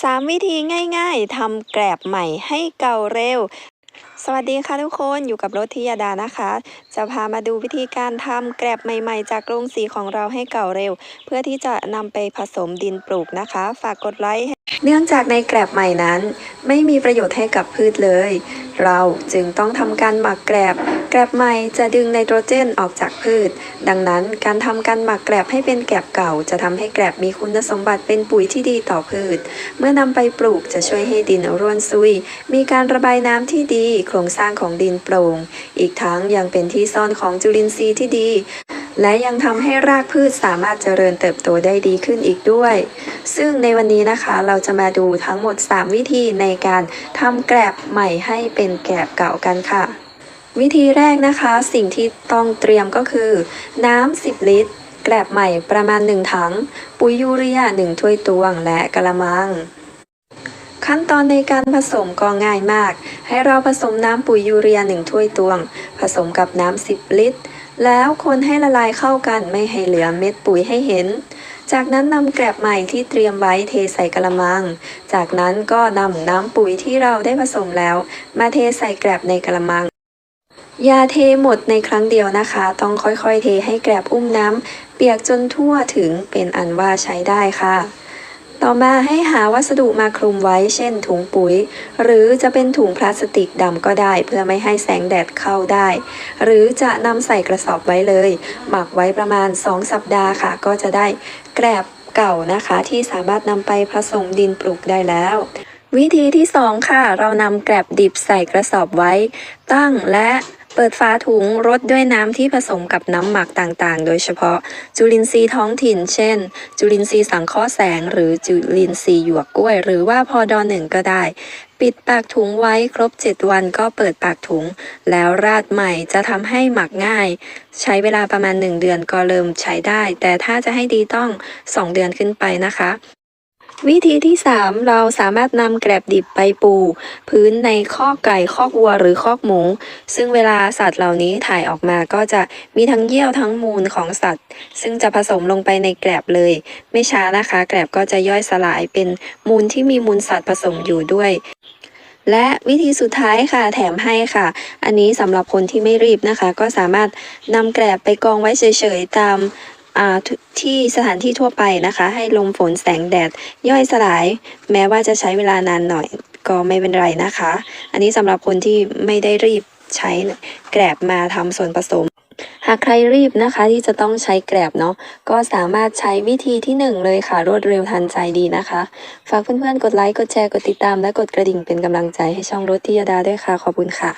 3 วิธีง่ายๆทำแกรบใหม่ให้เก่าเร็ว สวัสดีค่ะทุกคนอยู่กับรถทิยาดานะคะ จะพามาดูวิธีการทำแกรบใหม่ๆ จากโรงสีของเราให้เก่าเร็ว เพื่อที่จะนำไปผสมดินปลูกนะคะ ฝากกดไลค์ให้เนื่องจากในแกรบใหม่นั้น ไม่มีประโยชน์ให้กับพืชเลย เราจึงต้องทำการหมักแกรบ แกรบใหม่จะดึงไนโตรเจนออกจากพืช ดังนั้นการทำการหมักแกรบให้เป็นแกรบเก่า จะทำให้แกรบมีคุณสมบัติเป็นปุ๋ยที่ดีต่อพืช เมื่อนำไปปลูกจะช่วยให้ดินร่วนซุย มีการระบายน้ำที่ดี โครงสร้างของดินโปร่ง อีกทั้งยังเป็นที่ซ่อนของจุลินทรีย์ที่ดีและยังทำให้รากพืชสามารถเจริญเติบโตได้ดีขึ้นอีกด้วย ซึ่งในวันนี้นะคะเราจะมาดูทั้งหมด 3 วิธีในการทำแกรบใหม่ให้เป็นแกรบเก่ากันค่ะ วิธีแรกนะคะสิ่งที่ต้องเตรียมก็คือ น้ำ 10 ลิตร แกลบใหม่ประมาณ 1 ถัง ปุ๋ยยูเรีย 1 ถ้วยตวงและกระมัง ขั้นตอนในการผสมก็ง่ายมาก ให้เราผสมน้ำปุ๋ยยูเรีย 1 ถ้วยตวง ผสมกับน้ำ 10 ลิตร แล้วคนให้ละลายเข้ากันไม่ให้เหลือเม็ดปุ๋ยให้เห็น จากนั้นนำแกลบใหม่ที่เตรียมไว้เทใส่กระมัง จากนั้นก็นำน้ำปุ๋ยที่เราได้ผสมแล้ว มาเทใส่แกลบในกระมัง ยาเทหมดในครั้งเดียวนะคะ ต้องค่อยๆเทให้แกลบอุ้มน้ำเปียกจนทั่วถึงเป็นอันว่าใช้ได้ค่ะ ต่อมาให้หาวัสดุมาคลุมไว้ เช่นถุงปุ๋ย หรือจะเป็นถุงพลาสติกดำก็ได้ เพื่อไม่ให้แสงแดดเข้าได้ หรือจะนำใส่กระสอบไว้เลย หมักไว้ประมาณ 2 สัปดาห์ค่ะ ก็จะได้แกลบเก่านะคะที่สามารถนำไปผสมดินปลูกได้แล้ว วิธีที่ 2 ค่ะ เรานำแกลบดิบใส่กระสอบไว้ ตั้งและ เปิดฝาถุงรดด้วยน้ำที่ผสมกับน้ำหมักต่างๆ โดยเฉพาะ จุลินทรีย์ท้องถิ่น เช่น จุลินทรีย์สังเคราะห์แสง หรือจุลินทรีย์หยวกกล้วย หรือว่าพอดอหนึ่งก็ได้ ปิดปากถุงไว้ครบ 7 วันก็เปิดปากถุง แล้วราดใหม่จะทำให้หมักง่าย ใช้เวลาประมาณ 1 เดือนก็เริ่มใช้ได้ แต่ถ้าจะให้ดีต้อง 2 เดือนขึ้นไปนะคะ วิธีที่ 3 เราสามารถนำแกลบดิบไปปู พื้นในคอกไก่คอกวัวหรือคอกหมู ซึ่งเวลาสัตว์เหล่านี้ถ่ายออกมาก็จะมีทั้งเยี่ยวทั้งมูลของสัตว์ ซึ่งจะผสมลงไปในแกลบเลย ไม่ช้านะคะ แกลบก็จะย่อยสลายเป็นมูลที่มีมูลสัตว์ผสมอยู่ด้วย และวิธีสุดท้ายค่ะแถมให้ค่ะ อันนี้สำหรับคนที่ไม่รีบนะคะ ก็สามารถนำแกลบไปกองไว้เฉยๆตาม ที่สถานที่ทั่วไปนะคะ ให้ลมฝนแสงแดด ย่อยสลาย แม้ว่าจะใช้เวลานานหน่อยก็ไม่เป็นไรนะคะ อันนี้สำหรับคนที่ไม่ได้รีบใช้แกลบมาทำส่วนผสม หากใครรีบนะคะที่จะต้องใช้แกลบเนาะก็สามารถใช้วิธีที่หนึ่งเลยค่ะ รวดเร็วทันใจดีนะคะ ฝากเพื่อนๆ กดไลค์ กดแชร์ กดติดตาม และกดกระดิ่งเป็นกำลังใจให้ช่องรถทิยดาด้วยค่ะ ขอบคุณค่ะ